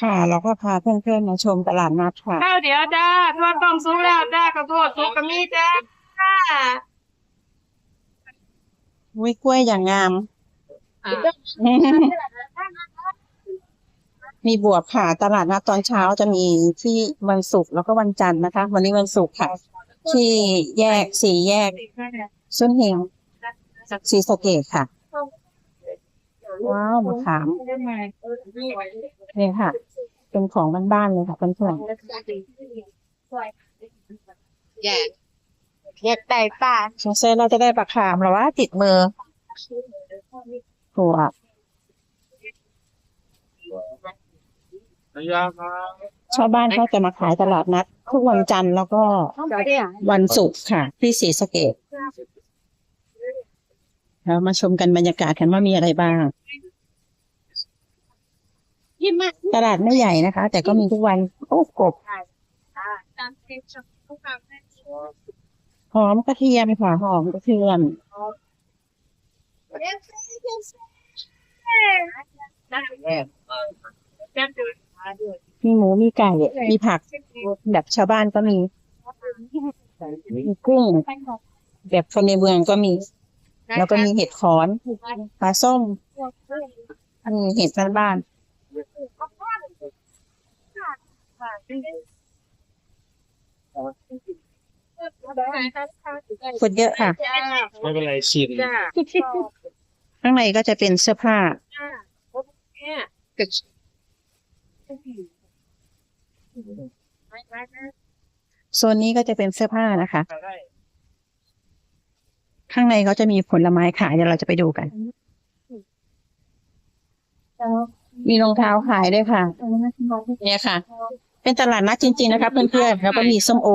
ค่ะ เราก็พาเพื่อนๆมาชมตลาดนัดค่ะ ข้าวเดี๋ยวจ้าทอดต้มซุปแล้วจ้าข้าวโพดซุปกะมีจ้าจ้าวิกล้วยอย่างงามมีบวบค่ะ ตลาดนัดตอนเช้าจะมีที่วันศุกร์แล้วก็วันจันทร์นะคะ วันนี้วันศุกร์ค่ะ ที่แยกสี่แยกซุนเฮงสีสะเกตค่ะ ว้าวมะขามนี่ค่ะ เป็นของบ้านๆเลยค่ะเพื่อนแยกแยกไก่ป่าๆสงสัยเราจะได้ปลาขามหรือว่าติดมือถั่วชาวบ้านเขาจะมาขายตลาดนัด ทุกวันจันทร์แล้วก็วันศุกร์ค่ะ ที่ศรีสะเกด เรามาชมกันบรรยากาศกันว่ามีอะไรบ้าง ยิ้มมากตลาดไม่ใหญ่นะคะ แต่ก็มีทุกวัน โอ้กบหอมกระเทียมค่ะหอมกระเทียมมีหมูมีไก่มีผัก แบบชาวบ้านก็มีมีกุ้งแบบคนในเมืองก็มี แล้วก็มีเห็ดขอนปลาส้มมีเห็ดบ้านบ้านๆคนเยอะค่ะ ไม่เป็นไรชินจ้าข้างในก็จะเป็นเสื้อผ้าเนี่ยโซนนี้ก็จะเป็นเสื้อผ้านะคะ ข้างในเขาจะมีผลไม้ขายเดี๋ยวเราจะไปดูกัน มีรองเท้าขายด้วยค่ะ เนี่ยค่ะ เป็นตลาดนัดจริง ๆ นะคะเพื่อนๆแล้วก็มีส้มโอ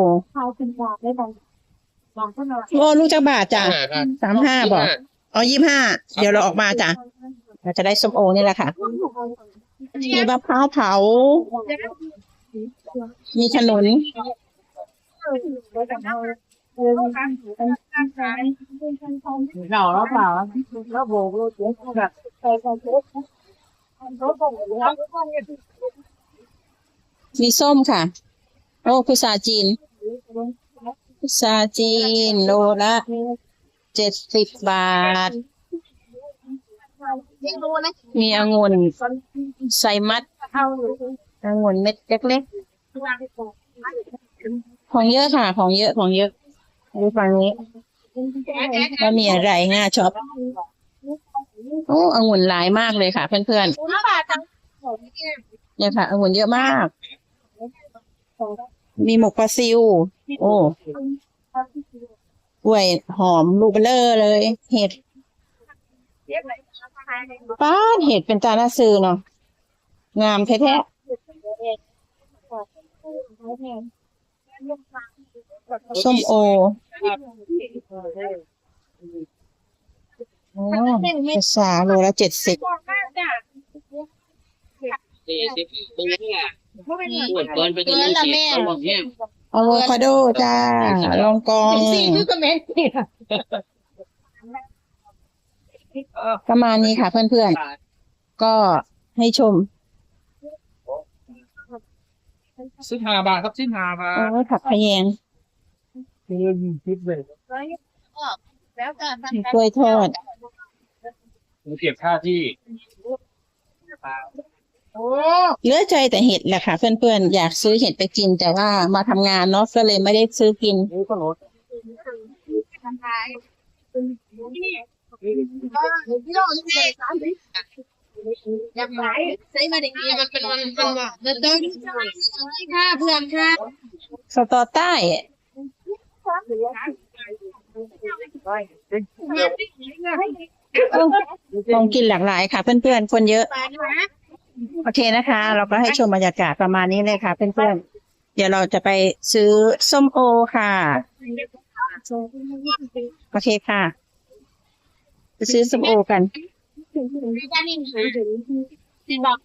โอ้ลูกจักบาทจ้ะสามห้าบอกอ๋อยี่ห้าเดี๋ยวเราออกมาจ้ะเราจะได้ส้มโอนี่แหละค่ะ มีมะพร้าวเผา มีขนุน เราแล้วเปล่าแล้วโบกรถแบบมีส้มค่ะ โอ้พุทราจีนพุทราจีนโลละเจ็ดสิบบาท มีองุ่นใส่มัดองุ่นเม็ดเล็กๆของเยอะค่ะ ของเยอะของเยอะดูฝั่งนี้ แล้วมีอะไรง่าช็อปโอ้องุ่นหลายมากเลยค่ะ เพื่อนๆเนี่ยค่ะองุ่นเยอะมาก มีหมกปลาซิว โอ้กล้วยหอมลูกเบลเลอร์เลย เห็ดป้าเห็ดเป็นตานาซื้อเนาะงามแท้ๆ ส้มโอโอ้ภาษาโลละเจ็ดสิบสี่สิบปีเนี่ยปวดเกินไปถึงยี่สิบเขาบอกเนี่ยอะโวคาโดจ้า ลองกองประมาณนี้ค่ะเพื่อนๆ ก็ให้ชมสิบห้าบาทครับสิบห้าบาทโอ้ยผักพะแยง คือยี่สิบเลยแล้วกันมีกล้วยทอดผมเก็บค่าที่โอ้เหลือใจแต่เห็ดแหละค่ะ เพื่อนๆ อยากซื้อเห็ดไปกิน แต่ว่ามาทำงานเนาะก็เลยไม่ได้ซื้อกินนี่ก็ลดทำไมพี่น้องเจ๊อยากไหนใช้มาดีมันเป็นวันเป็นวันเดินเดินค่ะเพื่อนค่ะสตอใต้ ของกินหลากหลายค่ะ เพื่อนๆ คนเยอะ โอเคนะคะ เราก็ให้ชมบรรยากาศประมาณนี้เลยค่ะ เพื่อนๆ เดี๋ยวเราจะไปซื้อส้มโอค่ะ โอเคค่ะไปซื้อส้มโอกันบอก